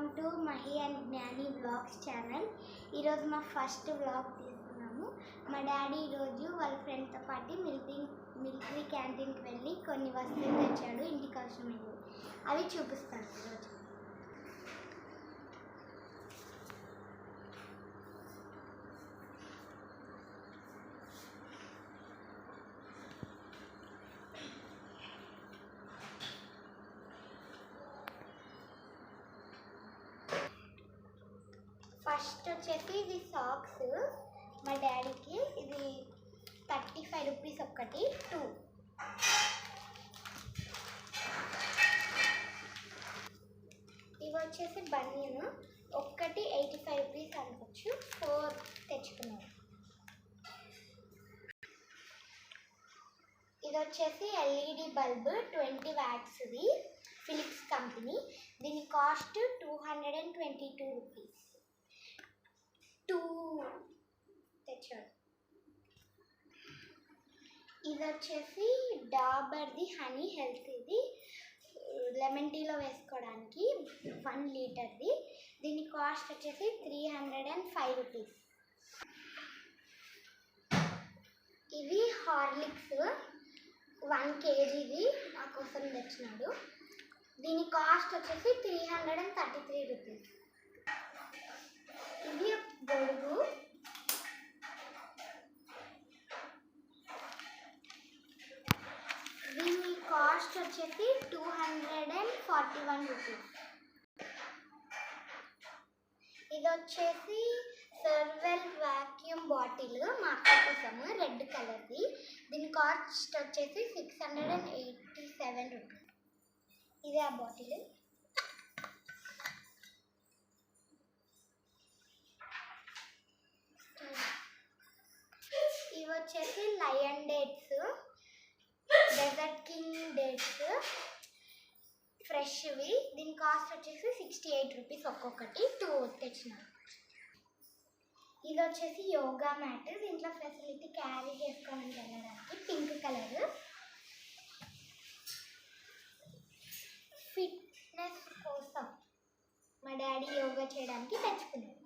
Welcome to Mahi and Gnani vlogs channel. ఈరోజు మా first blog తీసుకున్నాము. మా డాడీ ఈరోజు వాళ్ళ ఫ్రెండ్తో పాటు మిలిటరీ మిలిటరీ క్యాంటీన్కి వెళ్ళి కొన్ని వస్తువులు తెచ్చాడు. ఇంటికి అవసరమైనవి. అవి చూపిస్తాను ఈరోజు. ఫస్ట్ వచ్చేసి ఇది సాక్స్ మా డాడీకి ఇది థర్టీ ఫైవ్ రూపీస్ ఒక్కటి టూ ఇవి వచ్చేసి బనియన్ ఒక్కటి ఎయిటీ ఫైవ్ రూపీస్ అనుకోవచ్చు. ఫోర్ తెచ్చుకున్నాను ఇది వచ్చేసి ఎల్ఈడి బల్బ్ ట్వంటీ వ్యాట్స్ది ఫిలిప్స్ కంపెనీ దీని cost two hundred and twenty two rupees two తెచ్చాడు. ఇది వచ్చేసి డాబర్ది హనీ హెల్త్ ఇది లెమన్ టీలో వేసుకోవడానికి వన్ లీటర్ది. దీని కాస్ట్ వచ్చేసి three hundred and five rupees ఇవి హార్లిక్స్ వన్ కేజీది నా కోసం తెచ్చినాడు. దీని కాస్ట్ వచ్చేసి three hundred and thirty three rupees cost వచ్చేసి two hundred and forty one rupees ఇది వచ్చేసి సర్వెల్ వాక్యూమ్ బాటిల్ మా అక్క కోసము రెడ్ కలర్ది. దీని కాస్ట్ వచ్చేసి six hundred and eighty seven rupees ఇదే ఆ బాటిల్. ఇవి వచ్చేసి lion dates. Desert king dates ఫ్రెష్వి దీని కాస్ట్ వచ్చేసి సిక్స్టీ ఎయిట్ రూపీస్ ఒక్కొక్కటి. టూ తెచ్చినారు. ఇది వచ్చేసి యోగా మ్యాట్. దీంట్లో ఫెసిలిటీ క్యారీ చేసుకోమని వెళ్ళడానికి పింక్ కలర్ ఫిట్నెస్ కోసం మా డాడీ యోగా చేయడానికి తెచ్చుకున్నాడు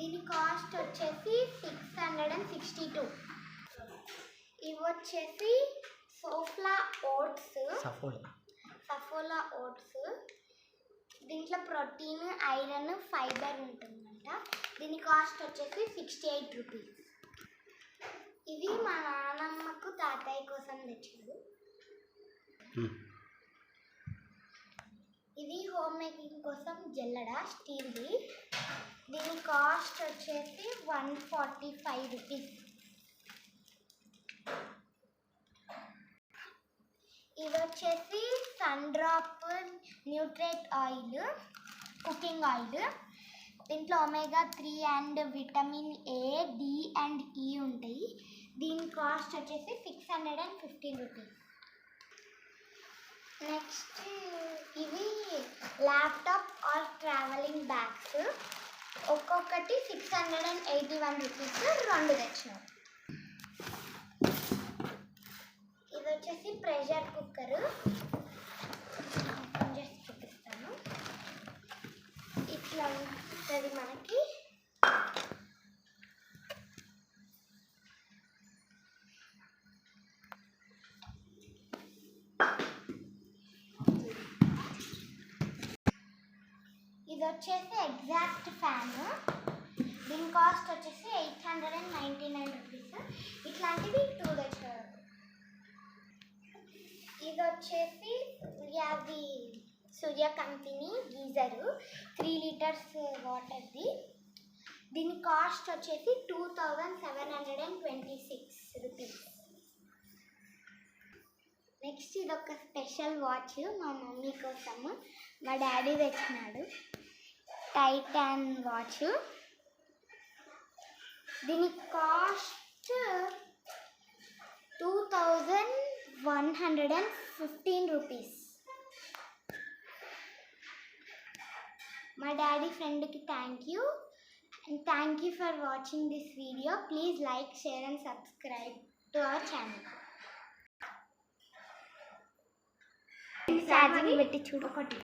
దీని కాస్ట్ వచ్చేసి six hundred and sixty two ఇవి వచ్చేసి Saffola oats. Saffola. Saffola oats. దీంట్లో ప్రోటీన్ ఐరన్ ఫైబర్ ఉంటుందంట. దీని కాస్ట్ వచ్చేసి సిక్స్టీ ఎయిట్ రూపీస్. ఇది మా నానమ్మకు తాతయ్య కోసం తెచ్చాడు ఇది హోమ్ మేకింగ్ కోసం జల్లడ స్టీల్ది దీని కాస్ట్ వచ్చేసి వన్ ఫార్టీ ఫైవ్ రూపీస్. ఇవి వచ్చేసి సన్ డ్రాప్ న్యూట్రేట్ ఆయిల్ కుకింగ్ ఆయిల్ దీంట్లో omega three and vitamin A D and E ఉంటాయి. దీని కాస్ట్ వచ్చేసి six hundred and fifteen rupees next ఇవి ల్యాప్టాప్ ఆర్ ట్రావెలింగ్ బ్యాగ్స్ ఒక్కొక్కటి six hundred and eighty one rupees రెండు తెచ్చినాం ఇది వచ్చేసి ప్రెషర్ కుక్కర్. చేసి చూపిస్తాను. ఇట్లా ఉంటుంది మనకి. ఇది వచ్చేసి ఎగ్జాక్ట్ ఫ్యాన్. దీని కాస్ట్ వచ్చేసి eight hundred and ninety nine rupees. ఇట్లాంటివి వచ్చేసి అవి Surya company geyser three litres వాటర్ది దీని కాస్ట్ వచ్చేసి two thousand seven hundred and twenty six rupees next ఇది ఒక స్పెషల్ వాచ్ మా మమ్మీ కోసము. మా డాడీ తెచ్చినాడు. టైటాన్ వాచ్ దీని cost two thousand one hundred and fifteen rupees. మా డాడీ ఫ్రెండ్కి thank you and thank you for watching this video please like share and subscribe to our channel charging పెట్టి చూడు. ఒకటి.